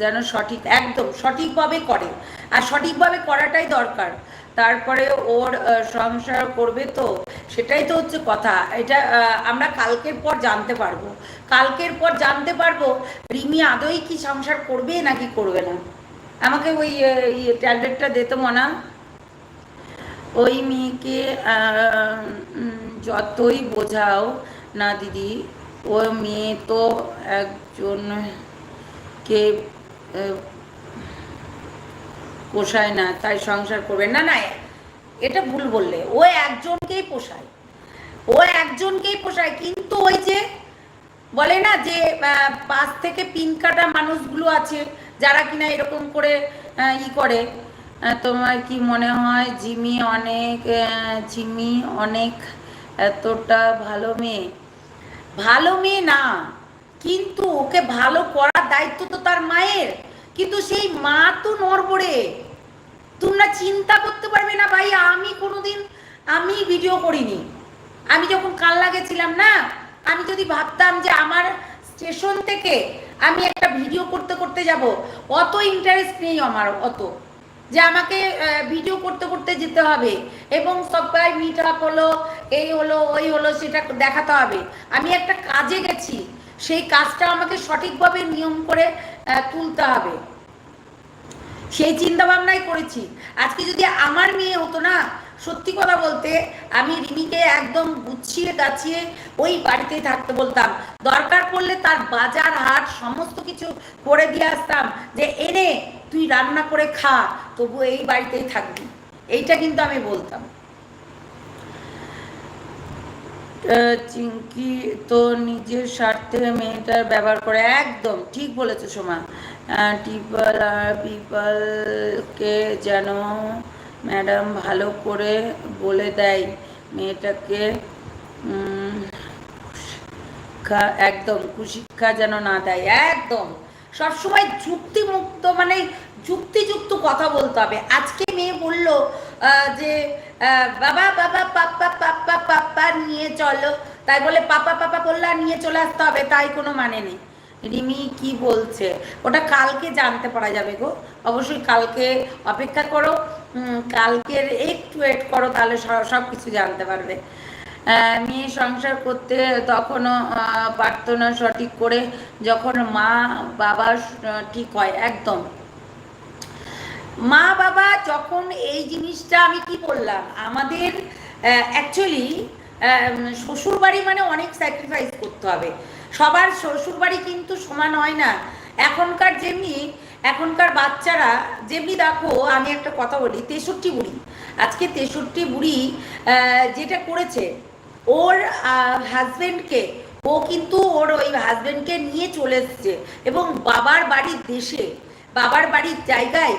যেন সঠিক, একদম সঠিকভাবে করে। আর সঠিকভাবে করাটাই দরকার। তারপরে ওর সংসার করবে তো, সেটাই তো হচ্ছে কথা। এটা আমরা কালকের পর জানতে পারব। কালকের পর জানতে পারব, রিমি আদৌ কি সংসার করবে নাকি করবে না? আমাকে ওই ট্যাবলেটটা দিতে মনা ওই মেয়েকে যতই বোঝাও না, দিদি, ও মেয়ে তো একজনকে আহ, পোষায় না তাই সংসার করবে। না না এটা ভুল বললে। ও একজনকেই পোষায়। ও একজনকেই পোষায় কিন্তু ওই যে বলে না যে পাশ থেকে পিন কাটা মানুষগুলো আছে যারা কিনা এরকম করে ই করে। তোমার কি মনে হয় জিমি অনেক জিমি অনেক এতটা ভালো মেয়ে? ভালো মেয়ে না। কিন্তু ওকে ভালো করার দায়িত্ব তো তার মায়ের। কিন্তু সেই মা তো নড়বড়ে। তোমরা চিন্তা করতে পারবে না ভাই, আমি কোনোদিন, আমি ভিডিও করিনি। আমি যখন কাল্লা গেছিলাম না, আমি যদি ভাবতাম যে আমার স্টেশন থেকে আমি একটা ভিডিও করতে করতে যাব, অত ইন্টারেস্ট নেই আমার অত। যে আমাকে ভিডিও করতে করতে যেতে হবে এবং সবাই মিট আপ হলো, এই হলো, ওই হলো, সেটা দেখাতে হবে। আমি একটা কাজে গেছি। সেই কাজটা আমাকে সঠিকভাবে নিয়ম করে তুলতে হবে। সেই চিন্তা ভাবনাই করেছি। আজকে যদি আমার মেয়ে হতো না, সত্যি কথা বলতে আমি রিমিকে একদম গুছিয়ে গাছিয়ে ওই বাড়িতেই থাকতে বলতাম। দরকার পড়লে তার বাজার, হাট, সমস্ত কিছু করে দিয়ে আসতাম যে, এনে, তুই রান্না করে খা তবু এই বাড়িতেই থাকবি। এইটা কিন্তু আমি বলতাম। চিঙ্কি তো নিজের স্বার্থে মেয়েটার ব্যবহার করে, একদম ঠিক বলেছ সোমা। টিপল আর পিপলকে যেন ম্যাডাম ভালো করে বলে দেয়, মেয়েটাকে একদম কুশিক্ষা যেন না দেয়, একদম। সবসময় যুক্তিমুক্ত মানে যুক্তিযুক্ত কথা বলতে হবে। আজকে মেয়ে বলল যে বাবা বাবা, পাপ্পা পাপ্পা পাপ্পা নিয়ে চলো। তাই বলে পাপা পাপা বললে আর নিয়ে চলে আসতে হবে, তাই কোনো মানে নেই। রিমি কি বলছে? ওটা কালকে জানতে পারা যাবে গো। অবশ্যই কালকে অপেক্ষা করো। কালকের একটু ওয়েট করো, তাহলে সব কিছু জানতে পারবে। মেয়ে সংসার করতে তখনও পারতো না সঠিক করে, যখন মা, বাবা ঠিক হয়, একদম। মা, বাবা, যখন এই জিনিসটা আমি কি বললাম? আমাদের অ্যাকচুয়ালি শ্বশুর বাড়ি মানে অনেক স্যাক্রিফাইস করতে হবে। সবার শ্বশুর বাড়ি কিন্তু সমান হয় না। এখনকার যেমনি, এখনকার বাচ্চারা যেমনি দেখো, আমি একটা কথা বলি, তেষট্টি বুড়ি। আজকে তেষট্টি বুড়ি যেটা করেছে, ওর হাজবেন্ডকে ও কিন্তু ওর ওই হাজবেন্ডকে নিয়ে চলে এসছে এবং বাবার বাড়ির দেশে, বাবার বাড়ির জায়গায়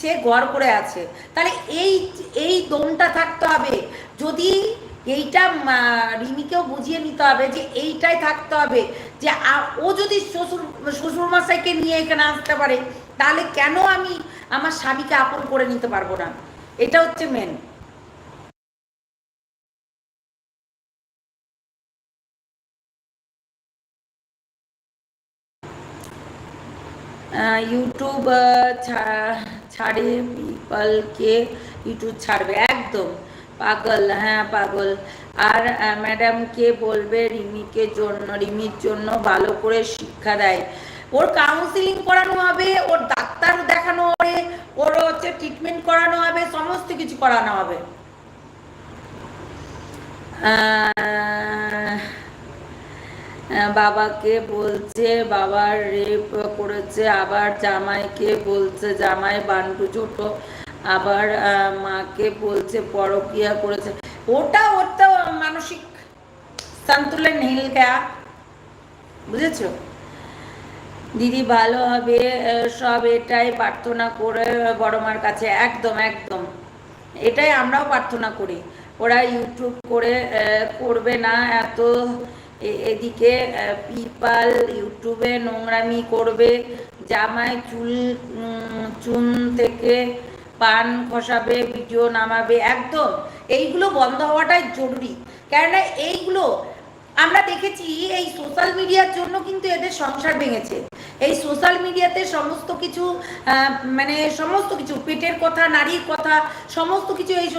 সে ঘর করে আছে। তাহলে এই এই দমটা থাকতে হবে। যদি এইটা রিমিকেও বুঝিয়ে নিতে হবে যে এইটাই থাকতে হবে যে ও যদি শ্বশুর শ্বশুর মশাইকে নিয়ে এখানে আসতে পারে, তাহলে কেন আমি আমার স্বামীকে আপন করে নিতে পারব না? এটা হচ্ছে মেন ইউটিউব ছাড়ে পিপলকে ইউটিউব ছাড়বে, একদম। পাগল হ্যাঁ পাগল। আর আহ, ম্যাডামকে বলবে রিমিকে জন্য রিমির জন্য ভালো করে শিক্ষা দেয়। ওর কাউন্সিলিং করানো হবে ওর ডাক্তার দেখানো হবে ওর হচ্ছে ট্রিটমেন্ট করানো হবে সমস্ত কিছু করানো হবে। বাবাকে বলছে বাবার রেপ করেছে আবার জামাইকে বলছে জামাই বান্টু ছোট আবার মাকে বলছে, পরকিয়া করেছে। ওটা ওটা মানসিক সন্তুলন হিল গয়া বুঝেছ? দিদি ভালো হবে সব এটাই প্রার্থনা করে বড় মার কাছে। একদম একদম। এটাই আমরাও প্রার্থনা করি। ওরা ইউটিউব করে করবে না এত। এদিকে পিপাল ইউটিউবে নোংরামি করবে। জামাই চুল চুন থেকে পান খসাবে, ভিডিও নামাবে, একদম। এইগুলো বন্ধ হওয়াটাই জরুরি। কেননা এইগুলো আমরা দেখেছি, এই সোশ্যাল মিডিয়ার জন্য কিন্তু এদের সংসার ভেঙেছে। এই সোশ্যাল মিডিয়াতে সমস্ত কিছু মানে সমস্ত কিছু, পেটের কথা, নারীর কথা, সমস্ত কিছু এই